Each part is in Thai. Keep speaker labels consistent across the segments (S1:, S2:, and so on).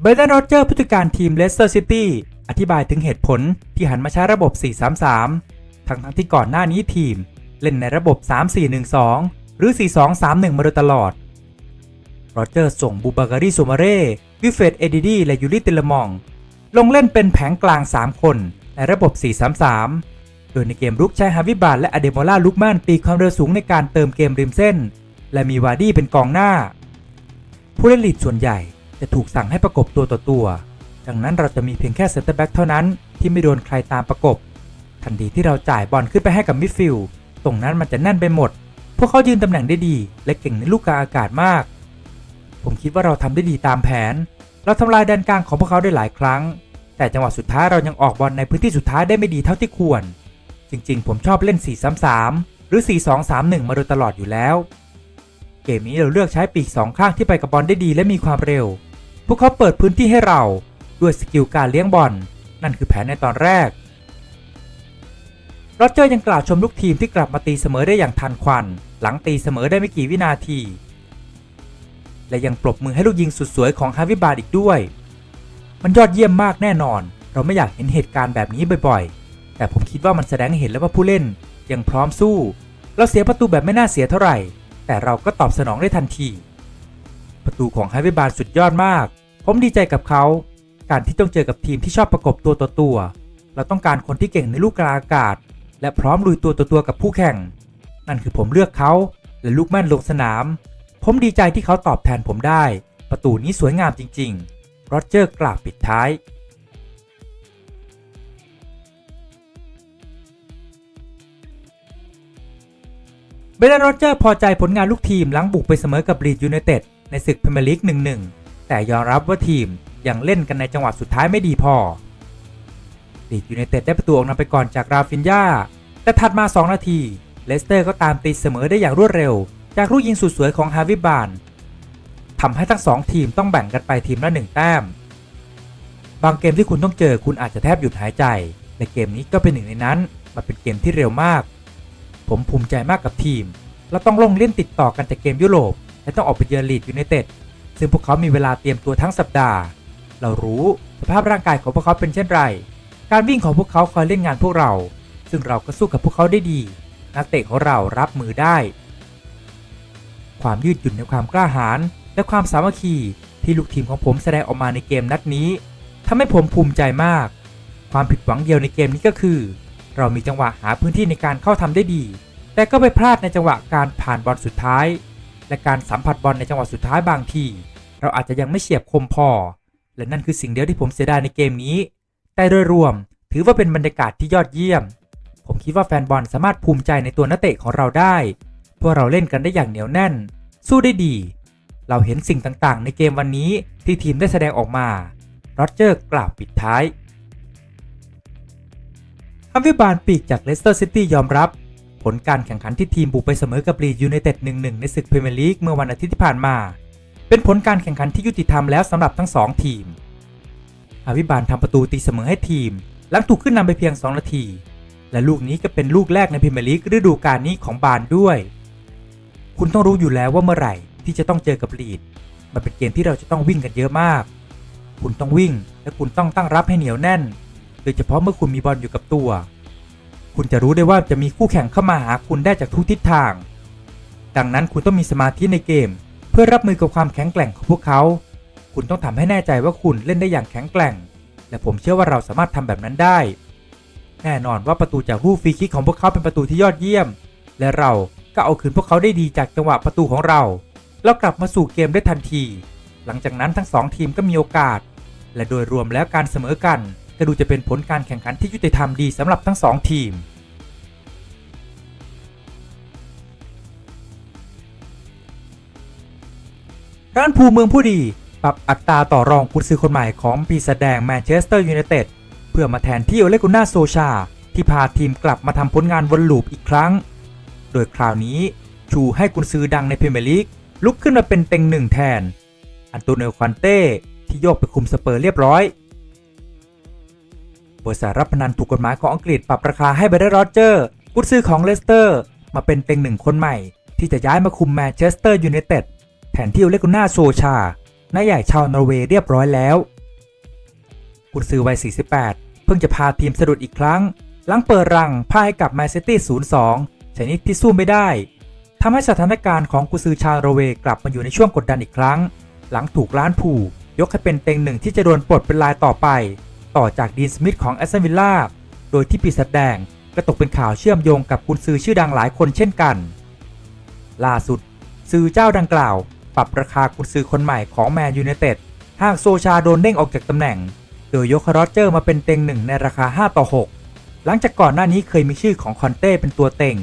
S1: เบรนดนโรเจอร์ผู้จัดการทีมเลสเตอร์ซิตี้อธิบายถึงเหตุผลที่หันมาใช้ระบบ 4-3-3 ทั้งทั้งๆที่ก่อนหน้านี้ทีม เล่นในระบบ 3-4-1-2 หรือ 4-2-3-1 มาโดยตลอด โรเจอร์ส่งบูบาการีโซมาเร่วิเฟตเอดิดีและยูริติลมอง ลงเล่นเป็นแผงกลาง 3 คนในระบบ 4-3-3 โดยในเกมรุกใช้ฮาวิบาลและอเดโมล่าลุกแมนปีความเร็วสูงในการเติมเกมริมเส้น และมีวาร์ดี้เป็นกองหน้า ผู้เล่นลีดส่วนใหญ่ จะถูกสั่งให้ประกบตัวต่อตัว ดังนั้นเราจะมีเพียงแค่เซนเตอร์แบ็กเท่านั้นที่ไม่โดนใครตามประกบ ทันทีที่เราจ่ายบอลขึ้นไปให้กับมิดฟิลด์ตรงนั้นมันจะแน่นไปหมด พวกเขายืนตำแหน่งได้ดี และเก่งในลูกกลางอากาศมาก ผมคิดว่าเราทำได้ดีตามแผน เราทำลายแดนกลางของพวกเขาได้หลายครั้ง แต่จังหวะสุดท้ายเรายังออกบอลในพื้นที่สุดท้ายได้ไม่ดีเท่าที่ควร จริง ๆ ผมชอบเล่น 4-3-3 หรือ 4-2-3-1 มาโดยตลอดอยู่แล้วเกมนี้เราเลือกใช้ปีกสองข้างที่ไปกับบอลได้ดีและมีความเร็ว พวกเขาเปิดพื้นที่ให้เราด้วยสกิลการเลี้ยงบอลนั่นคือแผนในตอนแรกโรเจอร์ยังกล่าวชมลูกทีมที่กลับมาตีเสมอได้อย่างทันควัน หลังตีเสมอได้ไม่กี่วินาที และยังปรบมือให้ลูกยิงสุดสวยของฮาวิบาร์อีกด้วย มันยอดเยี่ยมมากแน่นอน เราไม่อยากเห็นเหตุการณ์แบบนี้บ่อยๆ แต่ผมคิดว่ามันแสดงให้เห็นแล้วว่าผู้เล่นยังพร้อมสู้ เราเสียประตูแบบไม่น่าเสียเท่าไหร่ แต่เราก็ตอบสนองได้ทันที ประตูของฮาวิบาร์สุดยอดมาก ผมดีใจกับเขา การที่ต้องเจอกับทีมที่ชอบประกบตัวต่อตัว เราต้องการคนที่เก่งในลูกกลางอากาศ และพร้อมลุยตัวต่อตัวกับผู้แข่ง นั่นคือผมเลือกเขาและลูกแม่นลงสนาม ผมดีใจที่เขาตอบแทนผมได้ ประตูนี้สวยงามจริงๆโรเจอร์กล่าวปิดท้ายเบรนโรเจอร์พอใจผลงานลูกทีมหลังบุกไปเสมอกับลีดยูไนเต็ดในศึกพรีเมียร์ลีก1-1 แต่ยอมรับว่าทีมยังเล่นกันในจังหวะสุดท้ายไม่ดีพอลีดยูไนเต็ดได้ประตูออกนำไปก่อนจากราฟินยาแต่ถัดมา 2 นาที เลสเตอร์ก็ตามตีเสมอได้อย่างรวดเร็ว จากลูกยิงสุดสวยของฮาวิบานทำให้ทั้งสองทีมต้องแบ่งกันไปทีมละหนึ่งแต้ม บางเกมที่คุณต้องเจอคุณอาจจะแทบหยุดหายใจ และเกมนี้ก็เป็นหนึ่งในนั้น มันเป็นเกมที่เร็วมาก ผมภูมิใจมากกับทีม เราต้องลงเล่นติดต่อกันจากเกมยุโรป และต้องออกไปเยือนลีดยูไนเต็ด ซึ่งพวกเขามีเวลาเตรียมตัวทั้งสัปดาห์ เรารู้สภาพร่างกายของพวกเขาเป็นเช่นไร การวิ่งของพวกเขาคอยเล่นงานพวกเรา ซึ่งเราก็สู้กับพวกเขาได้ดี นักเตะของเรารับมือได้ ความยืดหยุ่นในความกล้าหาญและความสามัคคีที่ลูกทีมของผมแสดงออกมาในเกมนัดนี้ทำให้ผมภูมิใจมาก ความผิดหวังเดียวในเกมนี้ก็คือ เรามีจังหวะหาพื้นที่ในการเข้าทำได้ดี แต่ก็ไปพลาดในจังหวะการผ่านบอลสุดท้าย และการสัมผัสบอลในจังหวะสุดท้ายบางที เราอาจจะยังไม่เฉียบคมพอ และนั่นคือสิ่งเดียวที่ผมเสียดายในเกมนี้ แต่โดยรวม ถือว่าเป็นบรรยากาศที่ยอดเยี่ยม ผมคิดว่าแฟนบอลสามารถภูมิใจในตัวนักเตะของเราได้เพราะเราเล่นกันได้อย่างเหนียวแน่น สู้ได้ดี เราเห็นสิ่งต่างๆ ในเกมวันนี้ที่ทีมได้แสดงออกมาโรเจอร์กล่าวปิดท้ายฮัมวิบาลปีกจากเลสเตอร์ซิตี้ยอมรับ ลการแข่งขันที่ทีมบุกไปเสมอกับลีดยูไนเต็ด1-1 ในศึกพรีเมียร์ลีกเมื่อวันอาทิตย์ที่ผ่านมา เป็นผลการแข่งขันที่ยุติธรรมแล้วสำหรับทั้งสองทีมฮัมวิบาลทำประตูตีเสมอให้ทีม หลังถูกขึ้นนำไปเพียง 2 นาที และลูกนี้ก็เป็นลูกแรกในพรีเมียร์ลีกฤดูกาลนี้ของบานด้วย คุณต้องรู้อยู่แล้วว่าเมื่อไหร่ที่จะต้องเจอกับลีด มันเป็นเกมที่เราจะต้องวิ่งกันเยอะมาก คุณต้องวิ่งและคุณต้องตั้งรับให้เหนียวแน่น โดยเฉพาะเมื่อคุณมีบอลอยู่กับตัว คุณจะรู้ได้ว่าจะมีคู่แข่งเข้ามาหาคุณได้จากทุกทิศทาง ดังนั้นคุณต้องมีสมาธิในเกม เพื่อรับมือกับความแข็งแกร่งของพวกเขา คุณต้องทำให้แน่ใจว่าคุณเล่นได้อย่างแข็งแกร่ง และผมเชื่อว่าเราสามารถทำแบบนั้นได้ แน่นอนว่าประตูจากลูกฟรีคิกของพวกเขาเป็นประตูที่ยอดเยี่ยม และเราก็เอาคืนพวกเขาได้ดีจากจังหวะประตูของเราแล้วกลับมาสู่เกมได้ทันที หลังจากนั้นทั้งสองทีมก็มีโอกาส และโดยรวมแล้วการเสมอกัน ก็ดูจะเป็นผลการแข่งขันที่ยุติธรรมดีสำหรับทั้งสองทีม ร้านภูเมืองผู้ดี ปรับอัตราต่อรองกุญซือคนใหม่ของปีศาจแดงแมนเชสเตอร์ยูไนเต็ดเพื่อมาแทนที่โอเลกุน่าโซชา ที่พาทีมกลับมาทำผลงานวนลูปอีกครั้ง โดยคราวนี้ชูให้กุนซือดังในพรีเมียร์ลีกลุกขึ้นมาเป็นเต็งหนึ่งแทน อันโตเนโอควันเต้ที่โยกไปคุมสเปอร์เรียบร้อยบริษัทรับพนันถูกกฎหมายของอังกฤษปรับราคาให้เบรดโรเจอร์กุนซือของเลสเตอร์ มาเป็นเต็งหนึ่งคนใหม่ ที่จะย้ายมาคุมแมนเชสเตอร์ยูไนเต็ด แทนที่เลกุน่าโซชานายใหญ่ชาวนอร์เวย์เรียบร้อยแล้วกุนซือวัย 48 เพิ่งจะพาทีมสะดุดอีกครั้ง หลังเปิดรังพ่ายให้กับแมนซิตี้ 0-2 ชนิดที่สู้ไม่ได้ทำให้สถานการณ์ของกุนซือชาวนอร์เวย์กลับมาอยู่ในช่วงกดดันอีกครั้ง หลังถูกล้านผูยกให้เป็นเต็งหนึ่งที่จะโดนปลดเป็นรายต่อไป ต่อจากดีนสมิธของแอสตันวิลล่าโดยที่ปีศาจแดงก็ตกเป็นข่าวเชื่อมโยงกับกุนซือชื่อดังหลายคนเช่นกัน ล่าสุดซือเจ้าดังกล่าว ปรับราคากุนซือคนใหม่ของแมนยูไนเต็ดหากโซชาโดนเด้งออกจากตำแหน่ง โดยยกโรเจอร์มาเป็นเต็งหนึ่งในราคา 5 ต่อ 6 หลังจากก่อนหน้านี้เคยมีชื่อของคอนเต้เป็นตัวเต็ง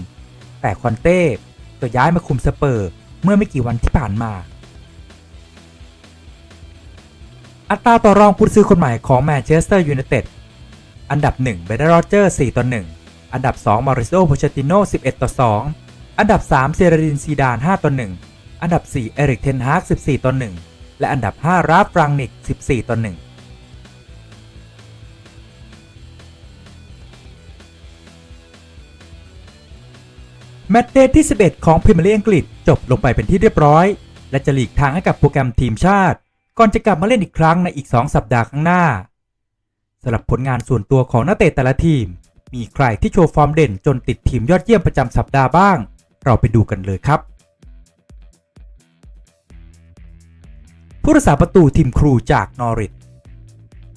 S1: แต่คอนเต้ก็ย้ายมาคุมสเปอร์เมื่อไม่กี่วันที่ผ่านมา อัตราต่อรองกุนซือคนใหม่ของแมนเชสเตอร์ยูไนเต็ด อันดับ 1 เบรนด์โรเจอร์ 4 ต่อ 1 อันดับ 2 มาริโอโพเชติโน 11 ต่อ 2 อันดับ 3 เซเรดินซีดาน 5 ต่อ 1 อันดับ 4 เอริกเทนฮาก14 ต่อ 1 และอันดับ 5 ราฟรังนิก 14 ต่อ 1แมตช์เดย์ที่ 11 ของพรีเมียร์ลีกอังกฤษจบลงไปเป็นที่เรียบร้อย และจะหลีกทางให้กับโปรแกรมทีมชาติ ก่อนจะกลับมาเล่นอีกครั้งในอีก 2 สัปดาห์ข้างหน้าสำหรับผลงานส่วนตัวของนักเตะแต่ละทีม มีใครที่โชว์ฟอร์มเด่นจนติดทีมยอดเยี่ยมประจำสัปดาห์บ้าง เราไปดูกันเลยครับ ผู้รักษาประตูทีมครูจากนอริท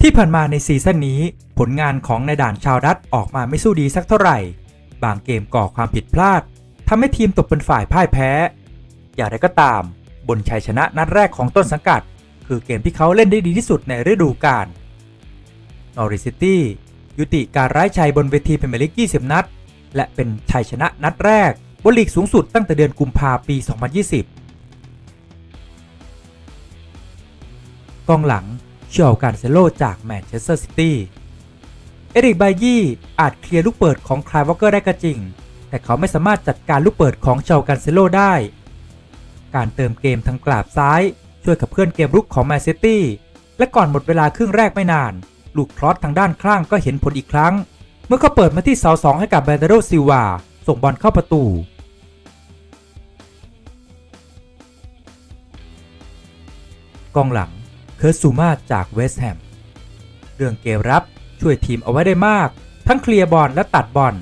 S1: ที่ผ่านมาในซีซั่นนี้ผลงานของในด่านชาวดัตออกมาไม่สู้ดีสักเท่าไหร่ บางเกมก่อความผิดพลาดทำให้ทีมตกเป็นฝ่ายพ่ายแพ้ อย่างไรก็ตาม บนชัยชนะนัดแรกของต้นสังกัด คือเกมที่เขาเล่นได้ดีที่สุดในฤดูกาลนอริซิตี้ยุติการไร้ชัยบนเวทีพรีเมียร์ลีก 20 นัด และเป็นชัยชนะนัดแรกบนลีกสูงสุดตั้งแต่เดือนกุมภาพันธ์ปี 2020 กองหลังเชลการเซโลจากแมนเชสเตอร์ซิตี้ เอริกไบยี่อาจเคลียร์ลูกเปิดของคลายวอลเกอร์ได้ก็จริง แต่เขาไม่สามารถจัดการลูกเปิดของเชลการเซโลได้ การเติมเกมทางกราบซ้ายช่วยกับเพื่อนเกมรุกของแมนซิตี้และก่อนหมดเวลาครึ่งแรกไม่นาน ลูกครอสทางด้านข้างก็เห็นผลอีกครั้ง เมื่อเขาเปิดมาที่เสาสองให้กับแบนเดโรซิลวาส่งบอลเข้าประตูกองหลัง เคิร์ซูมาจากเวสต์แฮม เรื่องเกมรับช่วยทีมเอาไว้ได้มาก ทั้งเคลียร์บอลและตัดบอล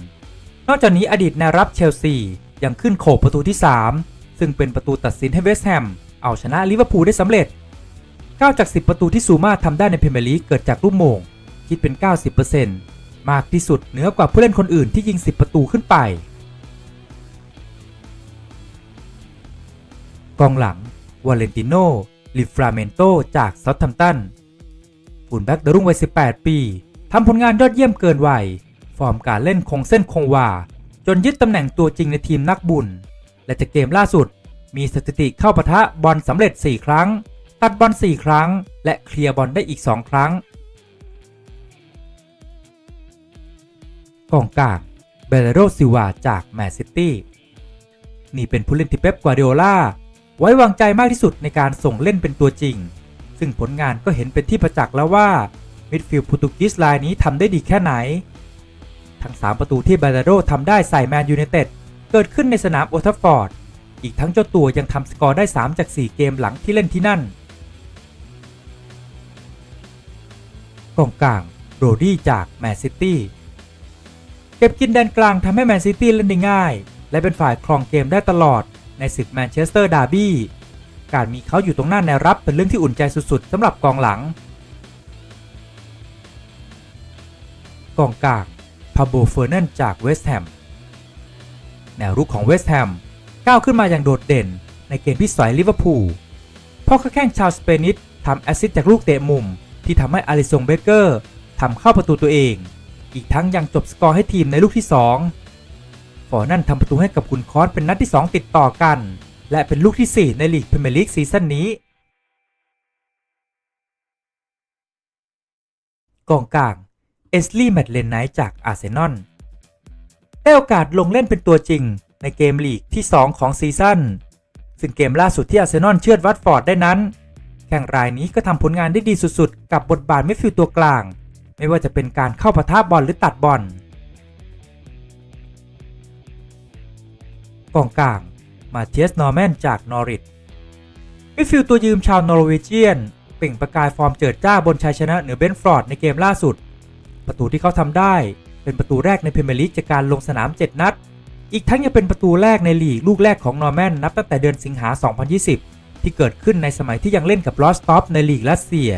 S1: นอกจากนี้อดีตแนวรับเชลซียังขึ้นโขกประตูที่ 3 ซึ่งเป็นประตูตัดสินให้เวสต์แฮม เอาชนะลิเวอร์พูลได้สำเร็จ 9 จาก 10 ประตูที่ซูมาทำได้ในพรีเมียร์ลีกเกิดจากลูกโมง คิดเป็น 90%มากที่สุดเหนือกว่าผู้เล่นคนอื่นที่ยิง 10 ประตูขึ้นไป กองหลังวาเลนติโน ลิฟราเมนโตจากเซาท์แฮมตันหุ่นแบ็กดรุ่งวัย 18 ปี ทำผลงานยอดเยี่ยมเกินวัย ฟอร์มการเล่นคงเส้นคงวา จนยึดตำแหน่งตัวจริงในทีมนักบุญ และจากเกมล่าสุด มีสถิติเข้าปะทะบอลสำเร็จ 4 ครั้ง ตัดบอล 4 ครั้ง และเคลียร์บอลได้อีก 2 ครั้ง กองกลางเบเรโรซิวาจากแมนซิตี้ นี่เป็นผู้เล่นที่เป๊ปกวาร์ดิโอลา ไว้วางใจมากที่สุดในการส่งเล่นเป็นตัวจริง ซึ่งผลงานก็เห็นเป็นที่ประจักษ์แล้วว่ามิดฟิลด์โปรตุกีสรายนี้ทำได้ดีแค่ไหน ทั้ง 3 ประตูที่บาดาโดทำได้ใส่แมนยูไนเต็ดเกิดขึ้นในสนามโอทัฟฟอร์ด อีกทั้งเจ้าตัวยังทำสกอร์ได้ 3 จาก 4 เกมหลังที่เล่นที่นั่นกองกลางโรดี้จากแมนซิตี้เก็บกินแดนกลางทำให้แมนซิตี้เล่นได้ง่าย และเป็นฝ่ายครองเกมได้ตลอด ในศึกแมนเชสเตอร์ดาร์บี้การมีเขาอยู่ตรงหน้าแนวรับเป็นเรื่องที่อุ่นใจสุดๆสำหรับกองหลัง กองกลางพาโบเฟอร์นันจากเวสต์แฮมแนวรุกของเวสต์แฮมก้าวขึ้นมาอย่างโดดเด่นในเกมที่สอยลิเวอร์พูลเพราะเขาแข่งชาวสเปนิสทำแอสซิสต์จากลูกเตะมุม ที่ทำให้อาริซงเบเกอร์ทำเข้าประตูตัวเอง อีกทั้งยังจบสกอร์ให้ทีมในลูกที่ 2 ฟอร์นั่นทำประตูให้กับคุณคอสเป็นนัดที่ 2 ติดต่อกัน และเป็นลูกที่ 4 ในลีกพรีเมียร์ลีกซีซั่นนี้กองกลางเอสลีย์แมตเลนไนจากอาร์เซนอลได้โอกาสลงเล่นเป็นตัวจริงในเกมลีกที่ 2 ของซีซั่น ซึ่งเกมล่าสุดที่อาร์เซนอลเชือดวัตฟอร์ดได้นั้น แข่งรายนี้ก็ทำผลงานได้ดีสุดๆ กับบทบาทมิดฟิลด์ตัวกลาง ไม่ว่าจะเป็นการเข้าปะทะบอลหรือตัดบอล กองกลาง มาเทียส นอร์แมน จาก นอริทมิดฟิลด์ตัวยืมชาวนอร์เวเจียน เปล่งประกายฟอร์มเจิดจ้าบนชัยชนะเหนือเบนฟอร์ดในเกมล่าสุด ประตูที่เขาทำได้เป็นประตูแรกในพรีเมียร์ลีกจากการลงสนาม 7 นัด อีกทั้งยังเป็นประตูแรกในลีกลูกแรกของนอร์แมนนับตั้งแต่เดือนสิงหา 2020 ที่เกิดขึ้นในสมัยที่ยังเล่นกับลอสต็อปในลีกรัสเซีย